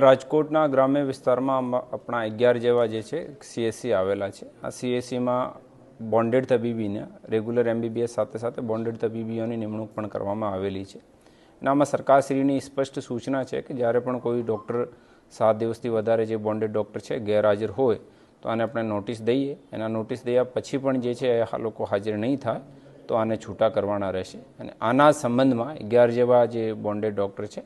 રાજકોટના ગ્રામ્ય વિસ્તારમાં આપણા અગિયાર જેવા જે છે સીએસસી આવેલા છે. આ સીએસસીમાં બોન્ડેડ તબીબીને રેગ્યુલર એમબીબીએસ સાથે સાથે બોન્ડેડ તબીબીઓની નિમણૂક પણ કરવામાં આવેલી છે. અને આમાં સરકારશ્રીની સ્પષ્ટ સૂચના છે કે જ્યારે પણ કોઈ ડૉક્ટર સાત દિવસથી વધારે જે બોન્ડેડ ડૉક્ટર છે, ગેરહાજર હોય, તો આને આપણે નોટિસ દઈએ. એના નોટિસ દયા પછી પણ જે છે એ લોકો હાજર નહીં થાય, તો આને છૂટા કરવાના રહેશે. અને આના સંબંધમાં અગિયાર જેવા જે બોન્ડેડ ડૉક્ટર છે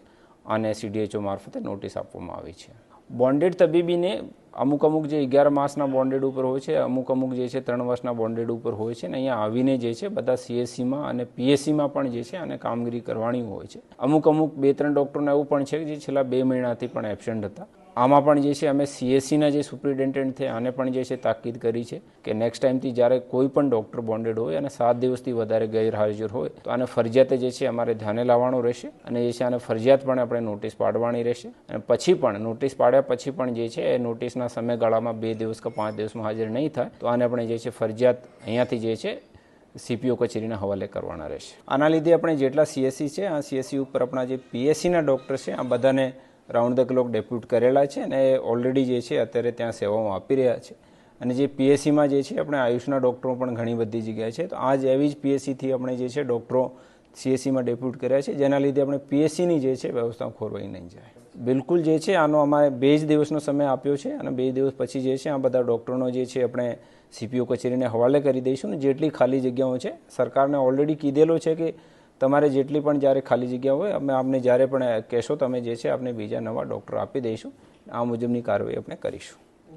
આને સીડીએચઓ મારફતે નોટિસ આપવામાં આવી છે. બોન્ડેડ તબીબીને અમુક અમુક જે અગિયાર માસના બોન્ડેડ ઉપર હોય છે, અમુક અમુક જે છે ત્રણ વર્ષના બોન્ડેડ ઉપર હોય છે ને અહીંયા આવીને જે છે બધા સીએસસીમાં અને પીએસસીમાં પણ જે છે આને કામગીરી કરવાની હોય છે. અમુક અમુક બે ત્રણ ડૉક્ટરને એવું પણ છે કે જે છેલ્લા બે મહિનાથી પણ એબસેન્ટ હતા. આમાં પણ જે છે, અમે સીએસસીના જે સુપ્રિન્ટેન્ડન્ટ છે, આને પણ જે છે, તાકીદ કરી છે કે નેક્સ્ટ ટાઈમથી જ્યારે કોઈ પણ ડૉક્ટર બોન્ડેડ હોય અને સાત દિવસથી વધારે ગેરહાજર હોય, તો આને ફરજિયાતે જે છે, અમારે ધ્યાને લાવવાનું રહેશે અને જે છે, આને ફરજિયાતપણે આપણે નોટિસ પાડવાની રહેશે અને પછી પણ નોટિસ પાડ્યા પછી પણ જે છે, એ નોટિસના સમયગાળામાં બે દિવસ કે પાંચ દિવસમાં હાજર નહીં થાય, તો આને આપણે જે છે, ફરજિયાત અહીંયાથી જે છે સીપીઓ કચેરીના હવાલે કરવાના રહેશે. આના લીધે આપણે જેટલા સીએસસી છે, આ સીએસસી ઉપર આપણા જે પીએસસીના ડૉક્ટર છે, આ બધાને રાઉન્ડ ધ ક્લોક ડેપ્યુટ કરેલા છે અને ઓલરેડી જે છે અત્યારે ત્યાં સેવાઓ આપી રહ્યા છે. અને જે પીએસસીમાં જે છે આપણે આયુષના ડૉક્ટરો પણ ઘણી બધી જગ્યાએ છે. તો આ જ એવી જ પીએસસીથી આપણે જે છે ડૉક્ટરો સીએસસીમાં ડેપ્યુટ કર્યા છે. જેના લીધે આપણે પીએસસીની જે છે વ્યવસ્થા ખોરવાઈ નહીં જાય. બિલકુલ જે છે આનો અમારે બે જ દિવસનો સમય આપ્યો છે અને બે દિવસ પછી જે છે આ બધા ડૉક્ટરોનો જે છે આપણે સીપીઓ કચેરીને હવાલે કરી દઈશું. ને જેટલી ખાલી જગ્યાઓ છે, સરકારને ઓલરેડી કીધેલો છે કે તમારે જેટલી પણ જ્યારે ખાલી જગ્યા હોય, અમે આપને જ્યારે પણ કહેશો, તમે જે છે આપણે બીજા નવા ડૉક્ટર આપી દઈશું. આ મુજબની કાર્યવાહી આપણે કરીશું.